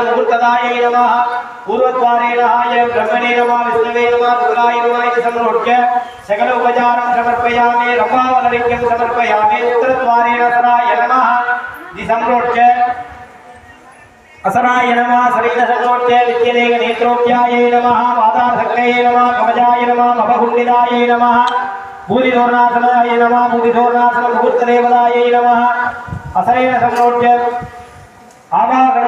मुहूर्तदायै नमः। पूर्वद्वारेणाय ब्रह्मणे नमः। विष्णवे नमः। दुर्गाय नमः इति सम्रोच्य सकल उपचारं समर्पयामि। रम्भावलरिक्यं समर्पयामि। उत्तरद्वारेण सराय नमः इति सम्रोच्य असराय नमः। सरेण सम्रोच्य नित्यदेव नेत्रोप्यायै नमः। पादार्थक्तये नमः। कवचाय नमः। मभहुण्डिदायै नमः। भूरिधोर्णासनाय नमः। भूरिधोर्णासन मुहूर्तदेवतायै नमः। असरेण सम्रोच्य आवाहनं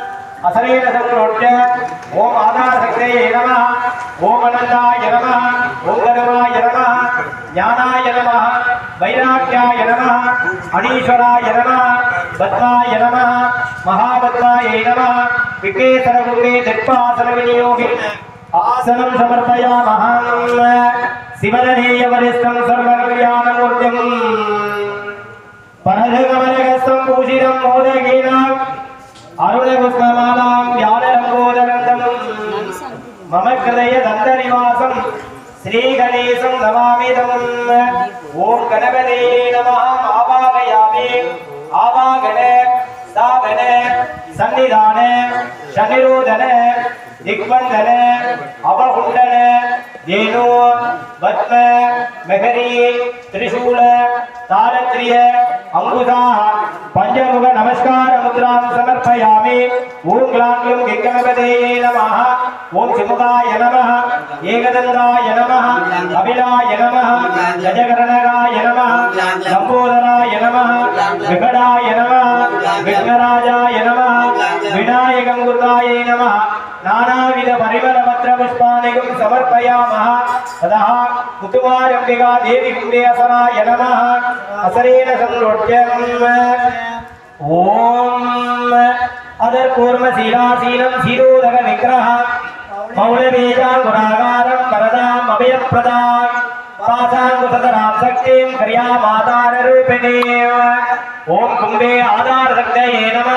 அசரீர சக்தி ஓம் ஆதார சக்தே இரவா ஓம் அனந்தா இரவா ஓம் கருமா இரவா ஞானா இரவா வைராக்கியா இரவா அனீஸ்வரா இரவா பத்மா இரவா திருஹய தந்தனிவாசம் ஸ்ரீ கணேசம் நமாமிதம் ஓம் கணபதே நமஹ ஆவாகயாமே. ஆவாகன சாகன சன்னிதான சனிரோதன திக்பந்தன அவகுண்டன தேனோ பத்ம மெகரி திரிசூல தாரத்ரிய அங்குதாஹ పంచముఖ నమస్కార ముద్రాం సమర్పయామి. ఓం గ్లాంగ్లం గిగ్గణపదే నమః. ఓం శిముఖాయ నమః. ఏకదండాయ నమః. కపిలాయ నమః. గజకరణగాయ నమః. లంబోదరాయ నమః. వికటాయ నమః. విఘ్నరాజాయ నమః. వినాయకం గురుదాయ నమః. నానావిధ పరిమళ పత్ర పుష్పానికం సమర్పయామః. తదః కుతుమారంబికా దేవి కుందేసరాయ నమః. అసరేణ సంలోట్యం ஓம் அதற்கூர்ம சீலாசீனம் சீரோதக விக்கிரகம் மௌனபீஜாங்குணாகாரம் பரதாம் அபயப்பிரதாம் பாசாங்குதராம் சக்திம் கிரியா மாதார ரூபிணே ஓம் கும்பே ஆதார சக்தயே நம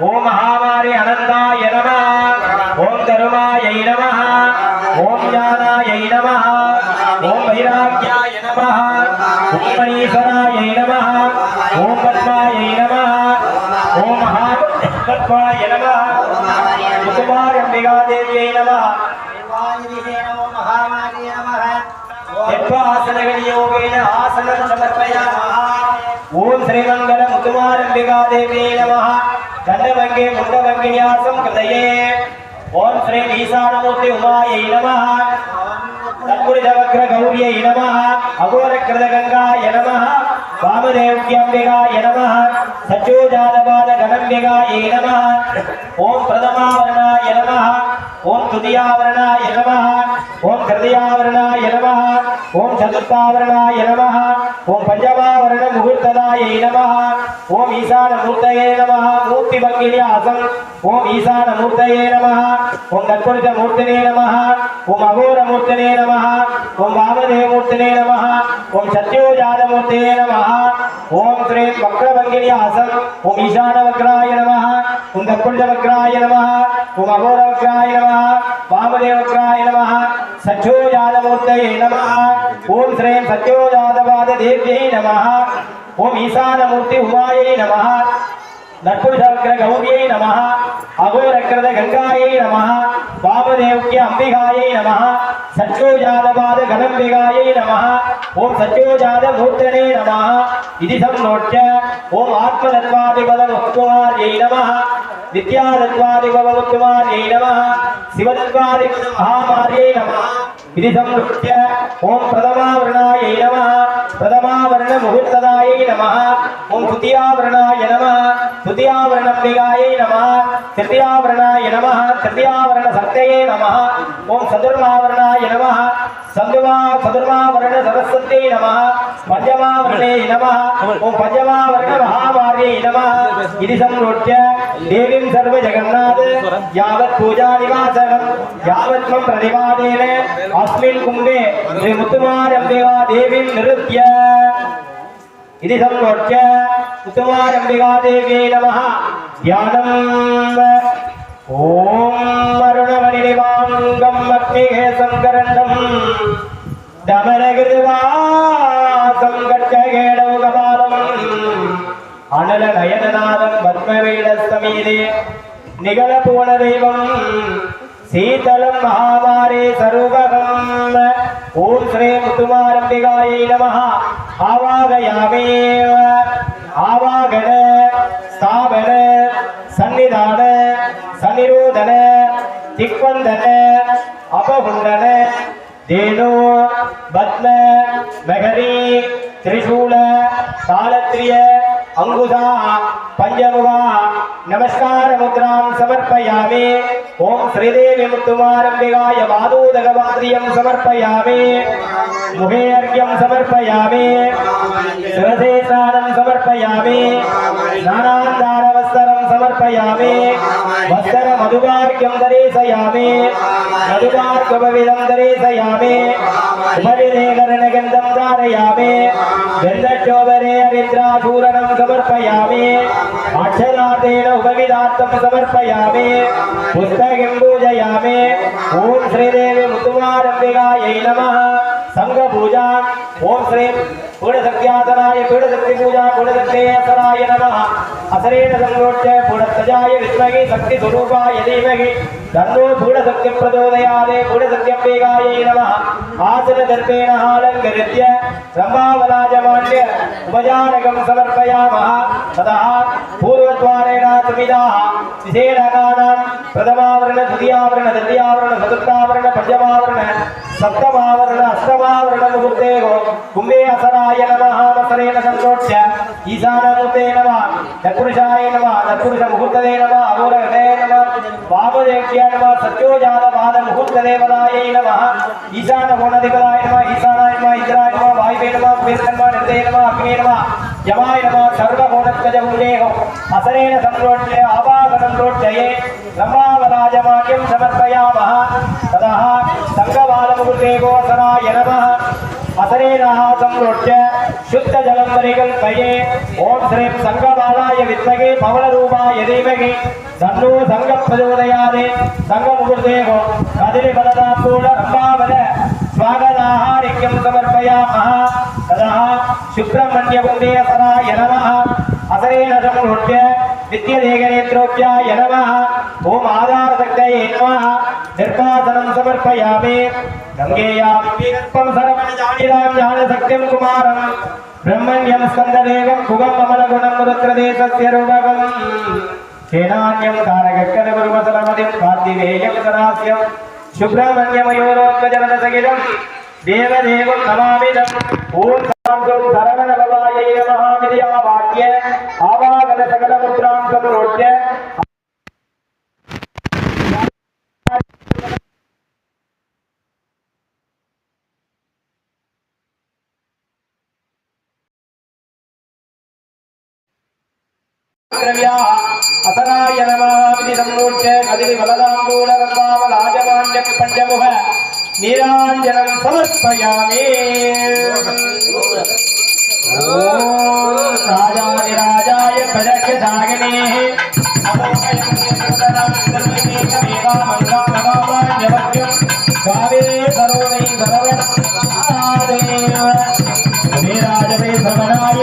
ஓம் மகாமாரி அனந்தா दण्डभङ्गे मुण्डभङ्गिन्यासं कृतये ॐ श्री ईशानमूर्ति उमायै नमः तत्पुरुषवक्रगौर्यै नमः अघोरकृतगङ्गाय नमः वामदेव्यम्बिकाय नमः सच्चोजातपादगणम्बिकायै नमः ॐ प्रथमावरणाय नमः ஓம் துதியாவரணாய நமஹ ஓம் ஹிருதயாவரணாய நமஹ ஓம் சதுர்த்தாவரணாய நமஹ ஓம் பஞ்சமாவரண முகூர்த்ததாய நமஹ. ஓம் ஈசான மூர்த்தயே நமஹ. மூர்த்தி பங்கினி அசம் ஓம் ஈசான மூர்த்தையே நம ஓம் தற்பொருத்த மூர்த்தனே நம ஓம் அகோர மூர்த்தனே நம ஓம் வாமதே மூர்த்தனே நம ஓம் சத்யோஜாத மூர்த்தையே நம ஓம் ஸ்ரீ வக்ரபங்கினி ஆசம் ஓம் ஈசான வக்ராய நம ஓம் தற்பொருத்த வக்ராய நம ஓம் அகோர வக்ராய நம வாமதே வக்ராய நம சத்யோஜாத மூர்த்தையே நம ஓம் ஸ்ரீ சத்யோஜாதவாத தேவியை நம ஓம் ஈசான மூர்த்தி உமாயை நம நட்புதவக்கிர கௌரியை நம அகோரக்கிரத கங்காயை நம வாமதேவ்ய அம்பிகாயை நம சச்சோஜாதபாத கதம்பிகாயை நம ஓம் சச்சோஜாத மூர்த்தனே நம இது சம்னோட்ய ஓம் ஆத்மதத்வாதிபத முக்துமார்யை நம நித்யாதத்வாதிபத முக்துமார்யை நம சிவதத்வாதிபத மகாமார்யை நம இது சம்னோட்ய ஓம் பிரதமாவருணாயை நம பிரதமாவரண முகூர்த்ததாயை நம ஓம் புதியாவருணாய நம மகாமாரி நம இது சம்ரோட்ய தேவீம் சர்வ ஜெகநாத யாவத் பூஜா நிவாசனம் யாவத் மம் பிரதிபாதேன. அஸ்மின் கும்பே ஸ்ரீ முத்துமாரம்பிகா தேவீம் நிருத்ய. इति सम्मोच्य कुमारम्बिकादेव्यै नमः ध्यानम् ॐ अरुणमणिनिवाङ्गम् अग्निः सङ्करन्दम् दमरगिर्वासम् कट्टगेणौ कपालमम् अनलनयननादम् पद्मवेणसमीरे निगलपूणदैवम् சீதலம் மகாமாரே சர்வகம் ஓம் ஸ்ரீ முத்துமாரம்பிகாயை நம ஆவாகயாமே. ஆவாகன ஸ்தாபன சன்னிதான சனிரோதன திக்வந்தன அபகுண்டன தேனோ பத்ம நகரி திரிசூல சாலத்திரிய అంకుశ పంజముగా నమస్కార ముద్రాం సమర్పయామి ఓం శ్రీదేవి ముత్తుమారంభిగాయ మాధూదగవాద్రియం సమర్పయామి ముహే అర్ఘ్యం సమర్పయామి శిరసే స్నానం సమర్పయామి స్నానాందారవస్త్రం సమర్పయామి వస్త్ర మధుగార్ఘ్యం దరేశయామి మధుగార్ఘవిధం దరే తాంబూలం సమర్పయామి. పుస్తకం పూజయామి. ఓం శ్రీదేవి ముతుమారంబికాయై నమః. नमः सङ्घपूजा ॐ श्री पूर्णशक्त्यासनाय पीडशक्तिपूजा पूर्णशक्तेसराय नमः असरेण संरोच्य पूर्णस्तजाय विद्महे शक्तिस्वरूपाय धीमहि तन्नो पूर्णशक्तिं प्रचोदयात् पूर्णशक्त्यम्बिकायै नमः आसनदर्पेण हालङ्करित्य रम्भावलाजमान्य उपजानकं समर्पयामः ततः पूर्वद्वारेण सुविधाः विशेषकानां प्रथमावरण द्वितीयावरण तृतीयावरण चतुर्थावरण पञ्चमावरण ಸಪ್ತಮಾವರಣ ಅಷ್ಟಮಾವರಣ ಗುರುದೇವೋ ಕುಂಬೇ ಅಸರಾಯ ನಮಃ ಮಸರೇನ ಸಂತೋಷ್ಯ ಈಶಾನ ಗುರುದೇ ನಮಃ ನಪುರುಷಾಯ ನಮಃ ನಪುರುಷ ಮುಹೂರ್ತದೇ ನಮಃ ಅಘೋರ ಹೃದಯ ನಮಃ ವಾಮದೇವ್ಯ ನಮಃ ಸತ್ಯೋಜಾತ ಪಾದ ಮುಹೂರ್ತ ದೇವದಾಯೈ ನಮಃ ಈಶಾನ ಗುಣದೇವದಾಯ ನಮಃ ಈಶಾನಾಯ ನಮಃ ಇಂದ್ರಾಯ ನಮಃ ವಾಯುವೇ ನಮಃ ಕುಬೇರ ನಮಃ ಹೃದಯ ನಮಃ ಅಗ್ನಿ ನಮಃ ಯಮಾಯ ನಮಃ ಸರ್ವಗುಣತ್ವಜ ಗುರುದೇವೋ ಅಸರೇನ ಸಂತೋಷ್ಯ ಆಭಾಗ ಸಂತೋಷ್ಯಯೇ ರಮಾವ ब्रह्मावराजमान्यं समर्पयामः। ततः सङ्गबालमुकुटे गोसनाय नमः। असरेणः संरोच्य शुद्धजलं परिकल्पये ॐ श्रीं सङ्गबालाय विद्महे पवनरूपाय धीमहि। तन्नो सङ्गप्रचोदयात्। सङ्गमुकुर्देहो कदिरिफलदापूर्ण रम्भावल स्वागताहारिक्यं समर्पयामः। ततः शुक्रमण्यपुण्डेसराय नमः। असरेण संरोच्य विद्यदेगनेत्रोप्याय नमः ॐ आधारशक्तये नमः निर्वासनं समर्पयामि गङ्गेयां विकल्पं सर्वजानिरां ज्ञानशक्तिं कुमारं ब्रह्मण्यं स्कन्ददेवं भुवम् अमलगुणं रुद्रदेशस्य रूपकम् सेनान्यं तारककनगुरुमसलमदिं कार्तिवेयं सदास्यं शुभ्रमण्यमयूरोत्कजनदसगिरं देवदेवं नमामिदम् ॐ சரவணலவாய மகாமிரியா வாக்கிய ஆவாகன சகலமுத்ராம் சமரோட்ய அசனாய நமாமிதி சம்ரோட்ச கதிரி வலதாம்பூல ரம்பாவ ராஜபாண்டிய பஞ்சமுக நீராஞ்சனம் சமர்ப்பயாமே ராஜாதி ராஜாய பிரஜய சாகனே காவே கரோணை கரவ ராஜவே சமனாய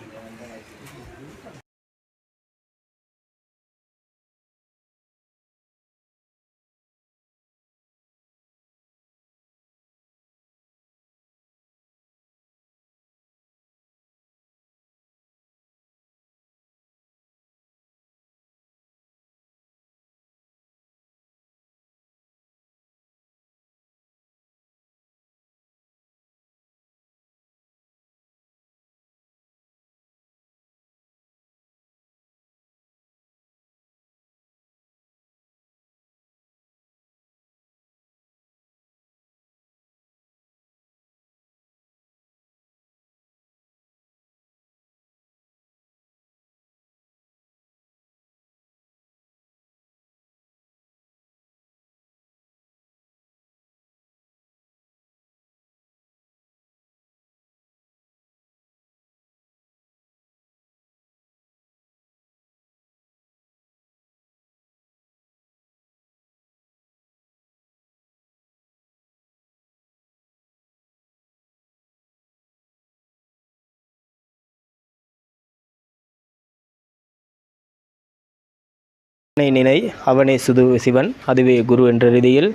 அவனை நினை அவனே சுது சிவன் அதுவே குரு என்ற ரீதியில்.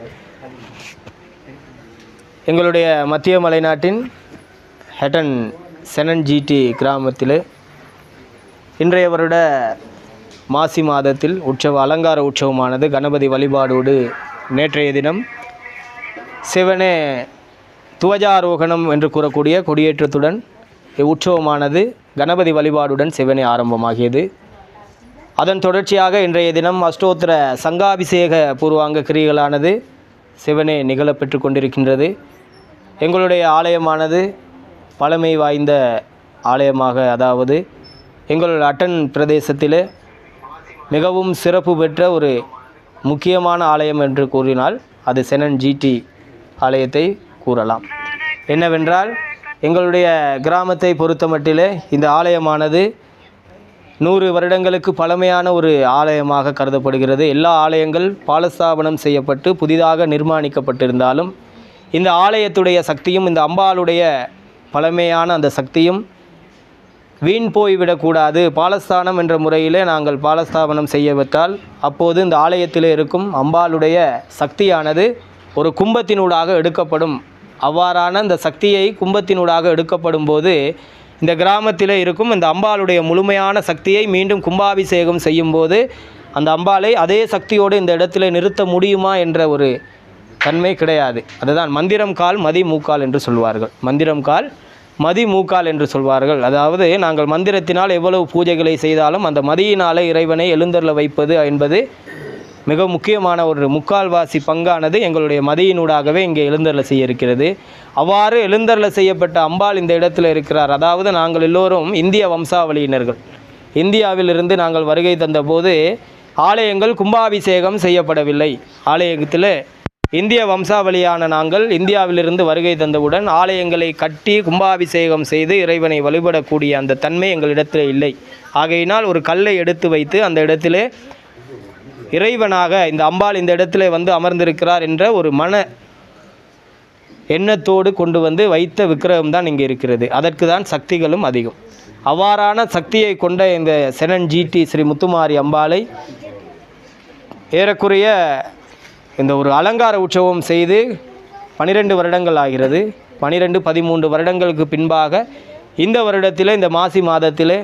எங்களுடைய மத்திய மலைநாட்டின் ஹெட்டன் செனன் ஜிடி கிராமத்தில் இன்றைய வருட மாசி மாதத்தில் உற்சவ அலங்கார உற்சவமானது கணபதி வழிபாடோடு நேற்றைய தினம் சிவனே துவஜாரோகணம் என்று கூறக்கூடிய கொடியேற்றத்துடன் இவ்வுற்சவமானது கணபதி வழிபாடுடன் சிவனே ஆரம்பமாகியது. அதன் தொடர்ச்சியாக இன்றைய தினம் அஷ்டோத்திர சங்காபிஷேக பூர்வாங்க கிரிகளானது சிவனே நிகழப்பெற்று கொண்டிருக்கின்றது. எங்களுடைய ஆலயமானது பழமை வாய்ந்த ஆலயமாக அதாவது எங்களுடைய அட்டன் பிரதேசத்திலே மிகவும் சிறப்பு பெற்ற ஒரு முக்கியமான ஆலயம் என்று கூறினால் அது செனன் ஜிடி ஆலயத்தை கூறலாம். என்னவென்றால் எங்களுடைய கிராமத்தை பொறுத்தமட்டிலே இந்த ஆலயமானது நூறு வருடங்களுக்கு பழமையான ஒரு ஆலயமாக கருதப்படுகிறது. எல்லா ஆலயங்கள் பாலஸ்தாபனம் செய்யப்பட்டு புதிதாக நிர்மாணிக்கப்பட்டிருந்தாலும் இந்த ஆலயத்துடைய சக்தியும் இந்த அம்பாளுடைய பழமையான அந்த சக்தியும் வீண் போய்விடக்கூடாது. பாலஸ்தானம் என்ற முறையிலே நாங்கள் பாலஸ்தாபனம் செய்யவிட்டால் அப்போது இந்த ஆலயத்தில் இருக்கும் அம்பாளுடைய சக்தியானது ஒரு கும்பத்தினூடாக எடுக்கப்படும். அவ்வாறான இந்த சக்தியை கும்பத்தினூடாக எடுக்கப்படும் போது இந்த கிராமத்தில் இருக்கும் இந்த அம்பாளுடைய முழுமையான சக்தியை மீண்டும் கும்பாபிஷேகம் செய்யும்போது அந்த அம்பாளை அதே சக்தியோடு இந்த இடத்துல நிறுத்த முடியுமா என்ற ஒரு தன்மை கிடையாது. அதுதான் மந்திரம் கால் மதி மூக்கால் என்று சொல்வார்கள். மந்திரம் கால் மதி மூக்கால் என்று சொல்வார்கள். அதாவது நாங்கள் மந்திரத்தினால் எவ்வளவு பூஜைகளை செய்தாலும் அந்த மதியினாலே இறைவனை எழுந்தருள வைப்பது என்பது மிக முக்கியமான ஒரு முக்கால்வாசி பங்கானது எங்களுடைய மதியினூடாகவே இங்கே எழுந்தருளை செய்ய இருக்கிறது அவ்வாறு எழுந்தருளை செய்யப்பட்ட அம்பாள் இந்த இடத்துல இருக்கிறார். அதாவது நாங்கள் எல்லோரும் இந்திய வம்சாவளியினர்கள். இந்தியாவிலிருந்து நாங்கள் வருகை தந்தபோது ஆலயங்கள் கும்பாபிஷேகம் செய்யப்படவில்லை. ஆலயத்தில் இந்திய வம்சாவளியான நாங்கள் இந்தியாவிலிருந்து வருகை தந்தவுடன் ஆலயங்களை கட்டி கும்பாபிஷேகம் செய்து இறைவனை வழிபடக்கூடிய அந்த தன்மை எங்களிடத்தில் இல்லை. ஆகையினால் ஒரு கல்லை எடுத்து வைத்து அந்த இடத்திலே இறைவனாக இந்த அம்பாள் இந்த இடத்துல வந்து அமர்ந்திருக்கிறார் என்ற ஒரு மன எண்ணத்தோடு கொண்டு வந்து வைத்த விக்கிரகம் தான் இங்கே இருக்கிறது. அதற்கு தான் சக்திகளும் அதிகம். அவ்வாறான சக்தியை கொண்ட இந்த செனன் ஜிடி ஸ்ரீ முத்துமாரி அம்பாளை ஏறக்குறைய இந்த ஒரு அலங்கார உற்சவம் செய்து பனிரெண்டு வருடங்கள் ஆகிறது. பனிரெண்டு பதிமூன்று வருடங்களுக்கு பின்பாக இந்த வருடத்தில் இந்த மாசி மாதத்தில்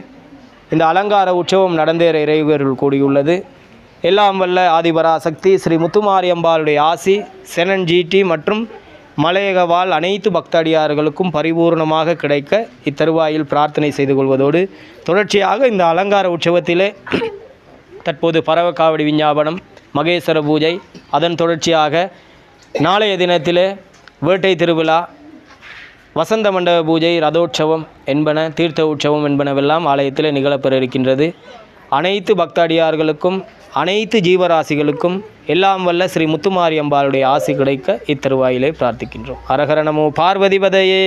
இந்த அலங்கார உற்சவம் நடந்தேற இறைவர்கள் கூடியுள்ளது. எல்லாம் வல்ல ஆதிபராசக்தி ஸ்ரீ முத்துமாரி அம்பாளுடைய ஆசி செனன் ஜிடி மற்றும் மலையகவால் அனைத்து பக்தடியார்களுக்கும் பரிபூர்ணமாக கிடைக்க இத்தருவாயில் பிரார்த்தனை செய்து கொள்வதோடு தொடர்ச்சியாக இந்த அலங்கார உற்சவத்திலே தற்போது பறவக்காவடி விஞ்ஞாபனம் மகேஸ்வர பூஜை அதன் தொடர்ச்சியாக நாளைய தினத்திலே வேட்டை திருவிழா வசந்த மண்டப பூஜை ரதோற்சவம் என்பன தீர்த்த உற்சவம் என்பனவெல்லாம் ஆலயத்தில் நிகழப்பெற இருக்கின்றது. அனைத்து பக்தாடியார்களுக்கும் அனைத்து ஜீவராசிகளுக்கும் எல்லாம் வல்ல ஸ்ரீ முத்துமாரி அம்பாளுடைய ஆசி கிடைக்க இத்தருவாயிலே பிரார்த்திக்கின்றோம். அரகர நமோ பார்வதிபதையே